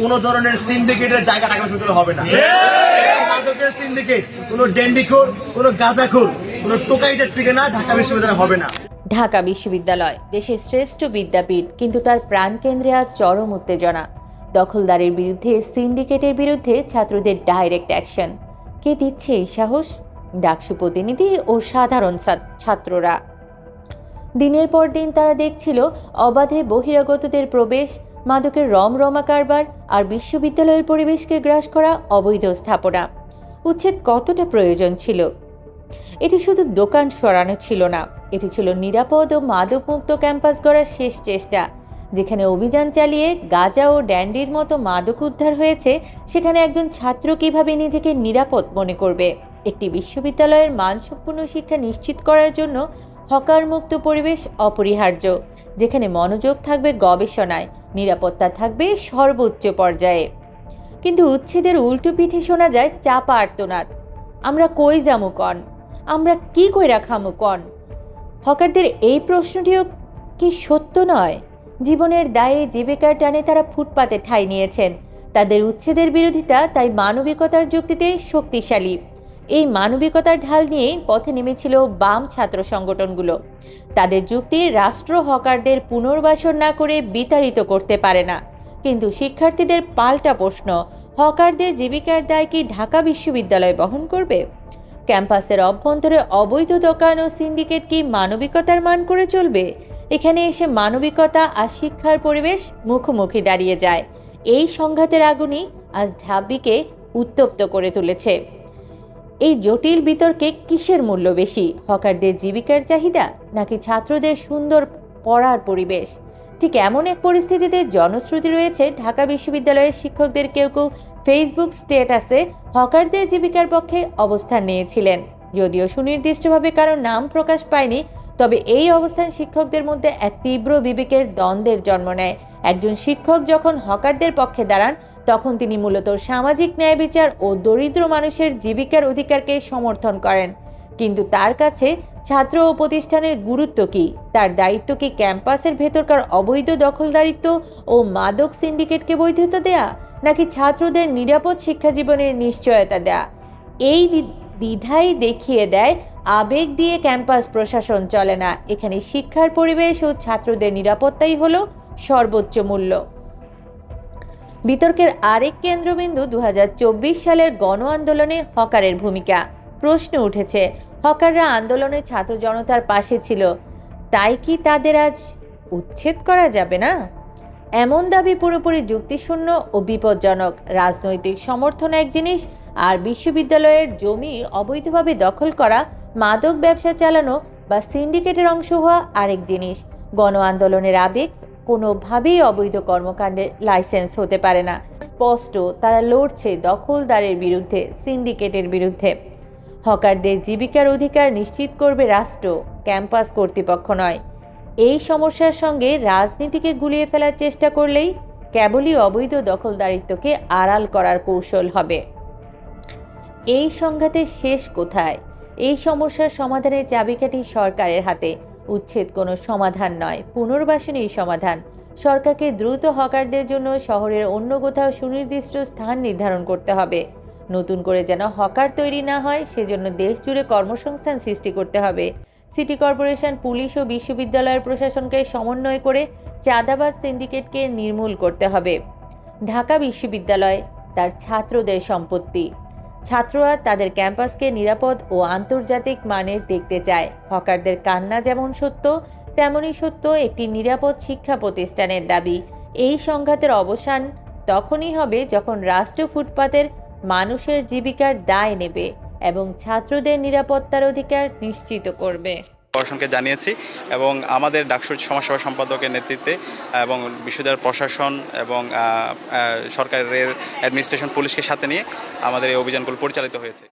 কোন ধরনের সিন্ডিকেটের জায়গা ঢাকা বিশ্ববিদ্যালয়ে হবে না। মাদকের সিন্ডিকেট কোন ডেন্ডিখোর কোন গাঁজাখোর কোন টোকাইদের ঠিকানা ঢাকা বিশ্ববিদ্যালয়ে হবে না। ঢাকা বিশ্ববিদ্যালয় দেশের শ্রেষ্ঠ বিদ্যাপীঠ কিন্তু তার প্রাণকেন্দ্রে আজ চরম উত্তেজনা। দখলদারের বিরুদ্ধে সিন্ডিকেটের বিরুদ্ধে ছাত্রদের ডাইরেক্ট অ্যাকশন কে দিচ্ছে এই সাহস? ডাকসু প্রতিনিধি ও সাধারণ ছাত্ররা। দিনের পর দিন তারা দেখছিল অবাধে বহিরাগতদের প্রবেশ মাদকের রমরমা কারবার আর বিশ্ববিদ্যালয়ের পরিবেশকে গ্রাস করা অবৈধ স্থাপনা। উচ্ছেদ কতটা প্রয়োজন ছিল? এটি শুধু দোকান সরানো ছিল না, এটি ছিল নিরাপদ ও মাদকমুক্ত ক্যাম্পাস গড়ার শেষ চেষ্টা, যেখানে অভিযান চালিয়ে গাঁজা ও ড্যান্ডির মতো মাদক উদ্ধার হয়েছে, সেখানে একজন ছাত্র কীভাবে নিজেকে নিরাপদ মনে করবে? একটি বিশ্ববিদ্যালয়ের মানসম্পন্ন শিক্ষা নিশ্চিত করার জন্য হকার মুক্ত পরিবেশ অপরিহার্য। যেখানে মনোযোগ থাকবে গবেষণায়, নিরাপত্তা থাকবে সর্বোচ্চ পর্যায়ে। কিন্তু উচ্ছেদের উল্টো পিঠে শোনা যায় চাপা আর্তনাদ। আমরা কই যামু কন? আমরা কি কইরা খামু কন? হকারদের এই প্রশ্নটিও কি সত্য নয়? জীবনের দায়ে জীবিকার টানে তারা ফুটপাতে ঠাঁই নিয়েছেন। তাদের উচ্ছেদের বিরোধিতা তাই মানবিকতার যুক্তিতে শক্তিশালী। এই মানবিকতার ঢাল নিয়েই পথে নেমেছিল বাম ছাত্র সংগঠনগুলো। তাদের যুক্তি রাষ্ট্র হকারদের পুনর্বাসন না করে বিতাড়িত করতে পারে না। কিন্তু শিক্ষার্থীদের পাল্টা প্রশ্ন, হকারদের জীবিকার দায় কি ঢাকা বিশ্ববিদ্যালয় বহন করবে? ক্যাম্পাসের অভ্যন্তরে অবৈধ দোকান ও সিন্ডিকেট কি মানবিকতার মান করে চলবে? এখানে এসে মানবিকতা আর শিক্ষার পরিবেশ মুখোমুখি দাঁড়িয়ে যায়। এই সংঘাতের আগুনই আজ ঢাবিকে উত্তপ্ত করে তুলেছে। এই জটিল বিতর্কে কিসের মূল্য বেশি? হকারদের জীবিকার চাহিদা নাকি ছাত্রদের সুন্দর পড়ার পরিবেশ? ঠিক এমন এক পরিস্থিতিতে জনশ্রুতি রয়েছে ঢাকা বিশ্ববিদ্যালয়ের শিক্ষকদের কেউ কেউ ফেসবুক স্টেটাসে হকারদের জীবিকার পক্ষে অবস্থান নিয়েছিলেন। যদিও সুনির্দিষ্টভাবে কারও নাম প্রকাশ পায়নি, তবে এই অবস্থান শিক্ষকদের মধ্যে এক তীব্র বিবেকের দ্বন্দ্বের জন্ম নেয়। একজন শিক্ষক যখন হকারদের পক্ষে দাঁড়ান, তখন তিনি মূলত সামাজিক ন্যায় বিচার ও দরিদ্র মানুষের জীবিকার অধিকারকে সমর্থন করেন। কিন্তু তার কাছে ছাত্র ও প্রতিষ্ঠানের গুরুত্ব কি? তার দায়িত্ব কি ক্যাম্পাসের ভেতরকার অবৈধ দখলদারিত্ব ও মাদক সিন্ডিকেটকে বৈধতা দেয়া, নাকি ছাত্রদের নিরাপদ শিক্ষা জীবনের নিশ্চয়তা দেয়া? এই দ্বি- দ্বিধাই দেখিয়ে দেয়, আবেগ দিয়ে ক্যাম্পাস প্রশাসন চলে না। এখানে শিক্ষার পরিবেশ ও ছাত্রদের নিরাপত্তাই হলো সর্বোচ্চ মূল্য। বিতর্কের আরেক কেন্দ্রবিন্দু দু হাজার চব্বিশ সালের গণ আন্দোলনে হকারের ভূমিকা। প্রশ্ন উঠেছে, হকাররা আন্দোলনে ছাত্র জনতার পাশে ছিল, তাই কি তাদের আজ উচ্ছেদ করা যাবে না? এমন দাবি পুরোপুরি যুক্তিশূন্য ও বিপজ্জনক। রাজনৈতিক সমর্থন এক জিনিস, আর বিশ্ববিদ্যালয়ের জমি অবৈধভাবে দখল করা, মাদক ব্যবসা চালানো বা সিন্ডিকেটের অংশ হওয়া আরেক জিনিস। গণ আন্দোলনের আবেগ কোনোভাবেই অবৈধ কর্মকাণ্ডের লাইসেন্স হতে পারে না। স্পষ্ট, তারা লড়ছে দখলদারের বিরুদ্ধে, সিন্ডিকেটের বিরুদ্ধে। হকারদের জীবিকার অধিকার নিশ্চিত করবে রাষ্ট্র, ক্যাম্পাস কর্তৃপক্ষ নয়। এই সমস্যার সঙ্গে রাজনীতিকে গুলিয়ে ফেলার চেষ্টা করলেই কেবলই অবৈধ দখলদারিত্বকে আড়াল করার কৌশল হবে। এই সংঘাতের শেষ কোথায়? এই সমস্যার সমাধানের চাবিকাঠি সরকারের হাতে। উচ্ছেদ কোনো সমাধান নয়। পুনর্বাসনই সমাধান। সরকারকে দ্রুত হকারদের জন্য শহরের অন্য কোথাও সুনির্দিষ্ট স্থান নির্ধারণ করতে হবে। নতুন করে যেন হকার তৈরি না হয়, সেজন্য দেশ জুড়ে কর্মসংস্থান সৃষ্টি করতে হবে। সিটি কর্পোরেশন, পুলিশ ও বিশ্ববিদ্যালয়ের প্রশাসনকে সমন্বয় করে চাঁদাবাজ সিন্ডিকেটকে নির্মূল করতে হবে। ঢাকা বিশ্ববিদ্যালয়, তার ছাত্রদের সম্পত্তি। ছাত্ররা তাদের ক্যাম্পাসকে নিরাপদ ও আন্তর্জাতিক মানের দেখতে চায়। হকারদের কান্না যেমন সত্য, তেমনই সত্য একটি নিরাপদ শিক্ষা প্রতিষ্ঠানের দাবি। এই সংঘাতের অবসান তখনই হবে যখন রাষ্ট্র ফুটপাতের মানুষের জীবিকার দায় নেবে এবং ছাত্রদের নিরাপত্তার অধিকার নিশ্চিত করবে। প্রশাসনকে জানিয়েছি এবং আমাদের ডাকসুর সমাজসেবা সম্পাদকের নেতৃত্বে এবং বিশ্ববিদ্যালয়ের প্রশাসন এবং সরকারের অ্যাডমিনিস্ট্রেশন পুলিশকে সাথে নিয়ে আমাদের এই অভিযানগুলো পরিচালিত হয়েছে।